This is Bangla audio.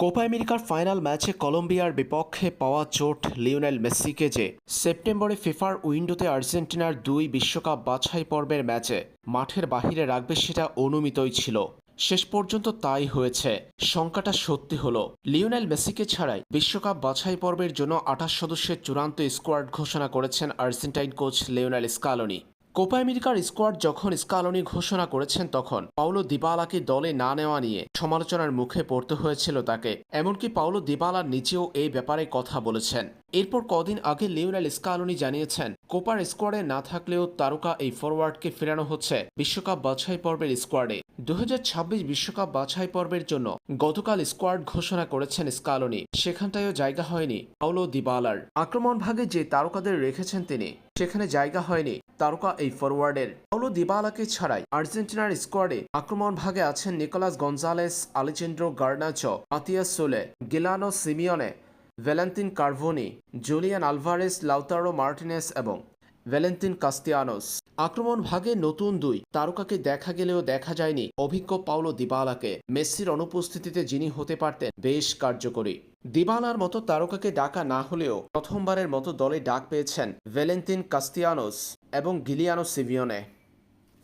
কোপা আমেরিকার ফাইনাল ম্যাচে কলম্বিয়ার বিপক্ষে পাওয়া চোট লিওনেল মেসিকে যে সেপ্টেম্বরে ফিফার উইন্ডোতে আর্জেন্টিনার দুই বিশ্বকাপ বাছাই পর্বের ম্যাচে মাঠের বাহিরে রাখবে সেটা অনুমিতই ছিল। শেষ পর্যন্ত তাই হয়েছে। শঙ্কাটা সত্যি হলো। লিওনেল মেসিকে ছাড়াই বিশ্বকাপ বাছাই পর্বের জন্য আঠাশ সদস্যের চূড়ান্ত স্কোয়াড ঘোষণা করেছেন Argentine coach Lionel Scaloni. Copa আমেরিকার স্কোয়াড যখন স্কালনি ঘোষণা করেছেন তখন পাউলো দিবালাকে দলে না নেওয়া নিয়ে সমালোচনার মুখে পড়তে হয়েছিল তাকে। এমনকি পাউলো দিবালা নিজেও এই ব্যাপারে কথা বলেছেন। এরপর কদিন আগে লিওনেল স্কালনি জানিয়েছেন, কোপার স্কোয়াডে না থাকলেও তারকা এই ফরওয়ার্ডকে ফেরানো হচ্ছে বিশ্বকাপ বাছাই পর্বের স্কোয়াডে। দু বিশ্বকাপ বাছাই পর্বের জন্য গতকাল স্কোয়াড ঘোষণা করেছেন স্কালনি। সেখানটায়ও জায়গা হয়নি পাউলো দিবালার। আক্রমণ ভাগে যে তারকাদের রেখেছেন তিনি, সেখানে জায়গা হয়নি তারকা এই ফরওয়ার্ডের পাওলো দিবালাকে ছাড়াই আর্জেন্টিনার স্কোয়াডে আক্রমণ ভাগে আছেন Nicolas Gonzalez Alejandro Garnacho, Matias Soule, Giuliano Simeone, Valentin Carboni, Julian Alvarez, Lautaro Martinez এবং ভ্যালেন্তিন কাস্তিয়ানোস। আক্রমণ ভাগে নতুন দুই তারকাকে দেখা গেলেও দেখা যায়নি অভিজ্ঞ পাওলো দিবালাকে। মেসির অনুপস্থিতিতে যিনি হতে পারতেন বেশ কার্যকরী। দিবালার মতো তারকাকে ডাকা না হলেও প্রথমবারের মতো দলে ডাক পেয়েছেন ভ্যালেন্তিন কাস্তিয়ানোস এবং গিলিয়ানো সিভিয়নে